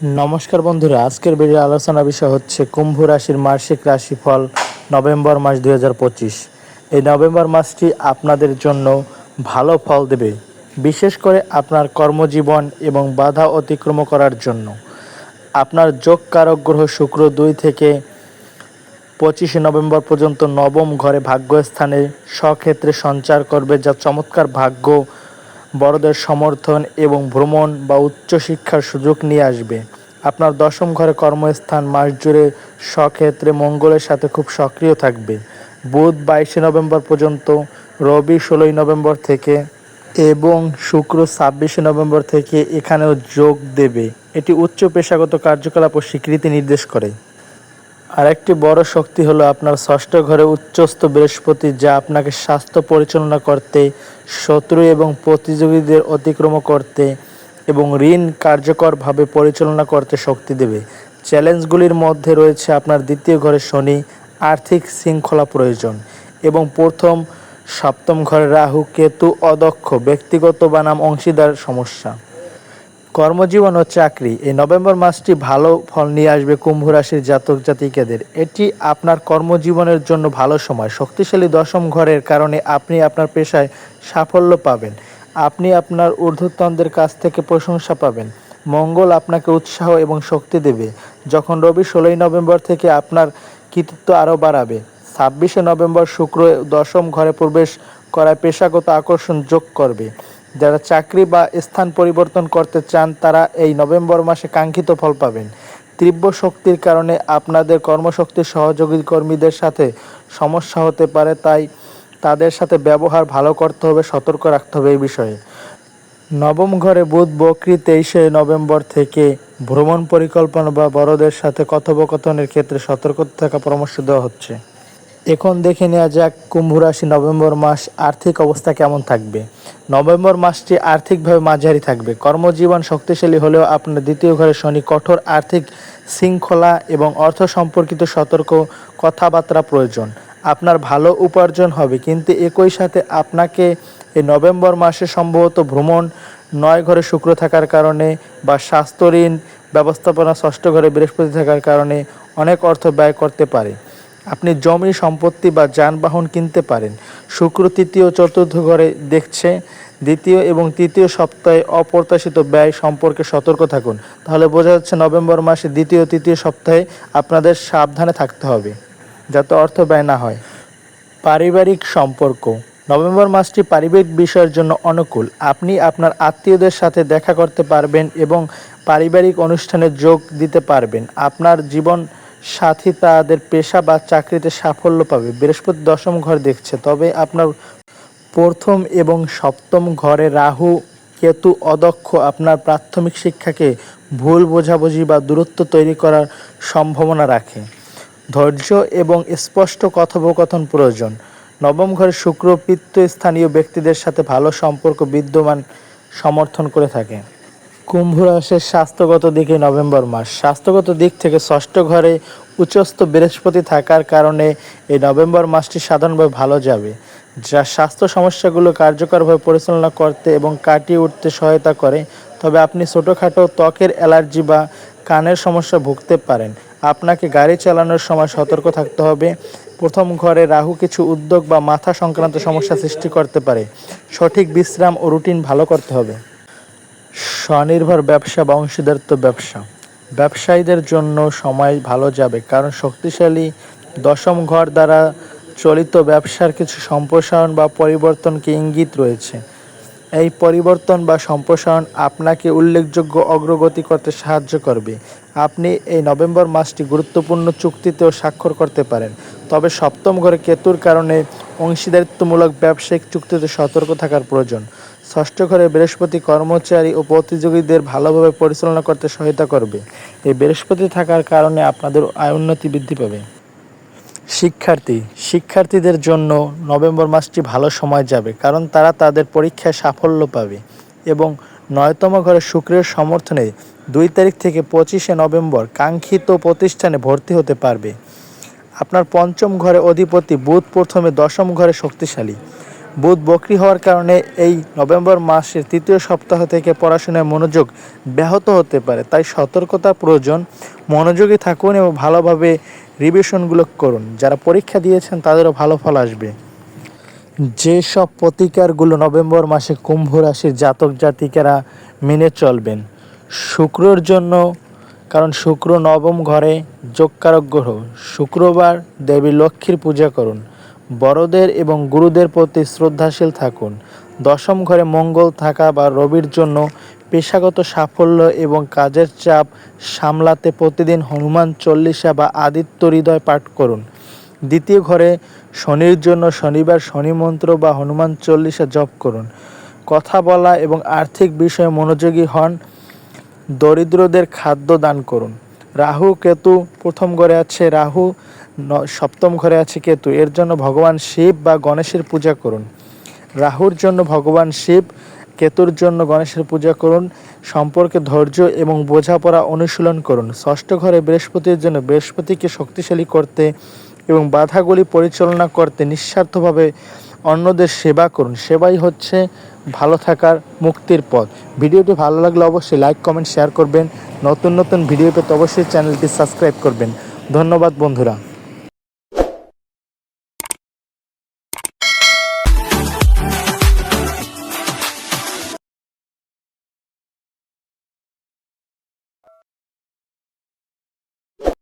নমস্কার বন্ধুরা, আজকের ভিডিও আলোচনা বিষয় হচ্ছে কুম্ভ রাশির মাসিক রাশিফল নভেম্বর মাস দু হাজার পঁচিশ। এই নভেম্বর মাসটি আপনাদের জন্য ভালো ফল দেবে, বিশেষ করে আপনার কর্মজীবন এবং বাধা অতিক্রম করার জন্য। আপনার যোগ কারক গ্রহ শুক্র দুই থেকে পঁচিশে নভেম্বর পর্যন্ত নবম ঘরে ভাগ্যস্থানে স্বক্ষেত্রে সঞ্চার করবে, যা চমৎকার ভাগ্য বড়দের সমর্থন এবং ভ্রমণ বা উচ্চশিক্ষার সুযোগ নিয়ে আসবে। আপনার দশম ঘরে কর্মস্থান মাস জুড়ে স্বক্ষেত্রে মঙ্গলের সাথে খুব সক্রিয় থাকবে। বুধ বাইশে নভেম্বর পর্যন্ত, রবি ষোলোই নভেম্বর থেকে এবং শুক্র ছাব্বিশে নভেম্বর থেকে এখানেও যোগ দেবে। এটি উচ্চ পেশাগত কার্যকলাপ ও স্বীকৃতি নির্দেশ করে। আরেকটি বড় শক্তি হলো আপনার ষষ্ঠ ঘরে উচ্চস্থ বৃহস্পতি, যা আপনাকে স্বাস্থ্য পরিচালনা করতে, শত্রু এবং প্রতিযোগীদের অতিক্রম করতে এবং ঋণ কার্যকরভাবে পরিচালনা করতে শক্তি দেবে। চ্যালেঞ্জগুলির মধ্যে রয়েছে আপনার দ্বিতীয় ঘরে শনি, আর্থিক শৃঙ্খলা প্রয়োজন এবং প্রথম সপ্তম ঘরে রাহু, কেতু অদক্ষ, ব্যক্তিগত বানাম অংশীদার সমস্যা। কর্মজীবন ও চাকরি। এই নভেম্বর মাসটি ভালো ফল নিয়ে আসবে কুম্ভ রাশির জাতক জাতিকাদের। এটি আপনার কর্মজীবনের জন্য ভালো সময়। শক্তিশালী দশম ঘরের কারণে আপনি আপনার পেশায় সাফল্য পাবেন। আপনি আপনার ঊর্ধ্বতনদের কাছ থেকে প্রশংসা পাবেন। মঙ্গল আপনাকে উৎসাহ এবং শক্তি দেবে। যখন রবি ষোলোই নভেম্বর থেকে আপনার কৃতিত্ব আরও বাড়াবে। ছাব্বিশে নভেম্বর শুক্র দশম ঘরে প্রবেশ করায় পেশাগত আকর্ষণ যোগ করবে। যারা চাকরি বা স্থান পরিবর্তন করতে চান, তারা এই নভেম্বর মাসে কাঙ্ক্ষিত ফল পাবেন। তীব্র শক্তির কারণে আপনাদের কর্মশক্তির সহযোগী কর্মীদের সাথে সমস্যা হতে পারে, তাই তাদের সাথে ব্যবহার ভালো করতে হবে, সতর্ক রাখতে হবে এই বিষয়ে। নবম ঘরে বুধ, বকরি তেইশে নভেম্বর থেকে ভ্রমণ পরিকল্পনা বা বড়দের সাথে কথোপকথনের ক্ষেত্রে সতর্ক থাকা পরামর্শ দেওয়া হচ্ছে। এখন দেখে নেওয়া যাক কুম্ভ রাশি নভেম্বর মাস আর্থিক অবস্থা কেমন থাকবে। নভেম্বর মাসটি আর্থিকভাবে মাঝারি থাকবে। কর্মজীবন শক্তিশালী হলেও আপনার দ্বিতীয় ঘরে শনি কঠোর আর্থিক শৃঙ্খলা এবং অর্থ সম্পর্কিত সতর্ক কথাবার্তা প্রয়োজন। আপনার ভালো উপার্জন হবে, কিন্তু একই সাথে আপনাকে এই নভেম্বর মাসে সম্ভবত ভ্রমণ, নয় ঘরে শুক্র থাকার কারণে বা স্বাস্থ্য ঋণ ব্যবস্থাপনা ষষ্ঠ ঘরে বৃহস্পতি থাকার কারণে অনেক অর্থ ব্যয় করতে পারে। আপনি জমি, সম্পত্তি বা যানবাহন কিনতে পারেন। শুক্র তৃতীয় চতুর্থ ঘরে দেখছে। দ্বিতীয় এবং তৃতীয় সপ্তাহে অপ্রত্যাশিত ব্যয় সম্পর্কে সতর্ক থাকুন। তাহলে বোঝা যাচ্ছে নভেম্বর মাসে দ্বিতীয় তৃতীয় সপ্তাহে আপনাদের সাবধানে থাকতে হবে, যাতে অর্থ ব্যয় না হয়। পারিবারিক সম্পর্ক। নভেম্বর মাসটি পারিবারিক বিষয়ের জন্য অনুকূল। আপনি আপনার আত্মীয়দের সাথে দেখা করতে পারবেন এবং পারিবারিক অনুষ্ঠানে যোগ দিতে পারবেন। আপনার জীবন সাথী তাদের পেশা বা চাকরিতে সাফল্য পাবে। বৃহস্পতি দশম ঘর দেখছে। তবে আপনার প্রথম এবং সপ্তম ঘরে রাহু কেতু অদক্ষ। আপনার প্রাথমিক শিক্ষাকে ভুল বোঝাবুঝি বা দূরত্ব তৈরি করার সম্ভাবনা রাখে। ধৈর্য এবং স্পষ্ট কথোপকথন প্রয়োজন। নবম ঘরে শুক্র পিত্ত স্থানীয় ব্যক্তিদের সাথে ভালো সম্পর্ক বিদ্যমান সমর্থন করে থাকে। কুম্ভ রাশির স্বাস্থ্যগত দিকে নভেম্বর মাস। স্বাস্থ্যগত দিক থেকে ষষ্ঠ ঘরে উচ্চস্থ বৃহস্পতি থাকার কারণে এই নভেম্বর মাসটি সাধারণভাবে ভালো যাবে। যা স্বাস্থ্য সমস্যাগুলো কার্যকরভাবে পরিচালনা করতে এবং কাটিয়ে উঠতে সহায়তা করে, তবে আপনি ছোটোখাটো ত্বকের অ্যালার্জি বা কানের সমস্যা ভুগতে পারেন। আপনাকে গাড়ি চালানোর সময় সতর্ক থাকতে হবে। প্রথম ঘরে রাহু কিছু উদ্যোগ বা মাথা সংক্রান্ত সমস্যা সৃষ্টি করতে পারে। সঠিক বিশ্রাম ও রুটিন ভালো করতে হবে। স্বনির্ভর ব্যবসা বা অংশীদারিত্ব ব্যবসা। ব্যবসায়ীদের জন্য সময় ভালো যাবে, কারণ শক্তিশালী দশম ঘর দ্বারা চলিত ব্যবসার কিছু সম্প্রসারণ বা পরিবর্তনকে ইঙ্গিত রয়েছে। এই পরিবর্তন বা সম্প্রসারণ আপনাকে উল্লেখযোগ্য অগ্রগতি করতে সাহায্য করবে। আপনি এই নভেম্বর মাসটি গুরুত্বপূর্ণ চুক্তিতেও স্বাক্ষর করতে পারেন। তবে সপ্তম ঘরে কেতুর কারণে অংশীদারিত্বমূলক ব্যবসায়িক চুক্তিতে সতর্ক থাকার প্রয়োজন। ষষ্ঠ ঘরে বৃহস্পতি কর্মচারী ও প্রতিযোগীদের ভালোভাবে পরিচালনা করতে সহায়তা করবে। এই বৃহস্পতি থাকার কারণে আপনাদের আয় উন্নতি বৃদ্ধি পাবে। শিক্ষার্থী, শিক্ষার্থীদের জন্য নভেম্বর মাসটি ভালো সময় যাবে কারণ তারা তাদের পরীক্ষায় সাফল্য পাবে এবং নয়তম ঘরে শুক্রের সমর্থনে দুই তারিখ থেকে পঁচিশে নভেম্বর কাঙ্ক্ষিত প্রতিষ্ঠানে ভর্তি হতে পারবে। আপনার পঞ্চম ঘরে অধিপতি বুধ প্রথমে দশম ঘরে শক্তিশালী। বুধ বকরি হওয়ার কারণে এই নভেম্বর মাসের তৃতীয় সপ্তাহ থেকে পড়াশোনায় মনোযোগ ব্যাহত হতে পারে। তাই সতর্কতা প্রয়োজন, মনোযোগী থাকুন এবং ভালোভাবে রিভিশনগুলো করুন। যারা পরীক্ষা দিয়েছেন, তাদেরও ভালো ফল আসবে। যেসব প্রতিকারগুলো নভেম্বর মাসে কুম্ভ রাশির জাতক জাতিকারা মেনে চলবেন, শুক্রর জন্য, কারণ শুক্র নবম ঘরে যোগকারক গ্রহ। শুক্রবার দেবী লক্ষ্মীর পূজা করুন। বড়দের এবং গুরুদের প্রতি শ্রদ্ধাশীল থাকুন। দশম ঘরে মঙ্গল থাকা বা রবির জন্য পেশাগত সাফল্য এবং কাজের চাপ সামলাতে প্রতিদিন হনুমান চল্লিশা বা আদিত্য হৃদয় পাঠ করুন। দ্বিতীয় ঘরে শনির জন্য শনিবার শনি মন্ত্র বা হনুমান চল্লিশা জপ করুন। কথা বলা এবং আর্থিক বিষয়ে মনোযোগী হন। দরিদ্রদের খাদ্য দান করুন। রাহু, কেতু, প্রথম ঘরে আছে রাহু। সপ্তম ঘরে আছে কেতু। এর জন্য ভগবান শিব বা গণেশের পূজা করুন। রাহুর জন্য ভগবান শিব, কেতুর জন্য গণেশের পূজা করুন। সম্পর্কে ধৈর্য এবং বোঝাপড়া অনুশীলন করুন। ষষ্ঠ ঘরে বৃহস্পতির জন্য বৃহস্পতিকে শক্তিশালী করতে এবং বাধাগুলি পরিচালনা করতে নিঃস্বার্থভাবে অন্যদের সেবা করুন। সেবাই হচ্ছে ভালো থাকার মুক্তির পথ। ভিডিওটি ভালো লাগলে অবশ্যই লাইক, কমেন্ট, শেয়ার করবেন। নতুন নতুন ভিডিও পেতে অবশ্যই চ্যানেলটি সাবস্ক্রাইব করবেন। ধন্যবাদ বন্ধুরা।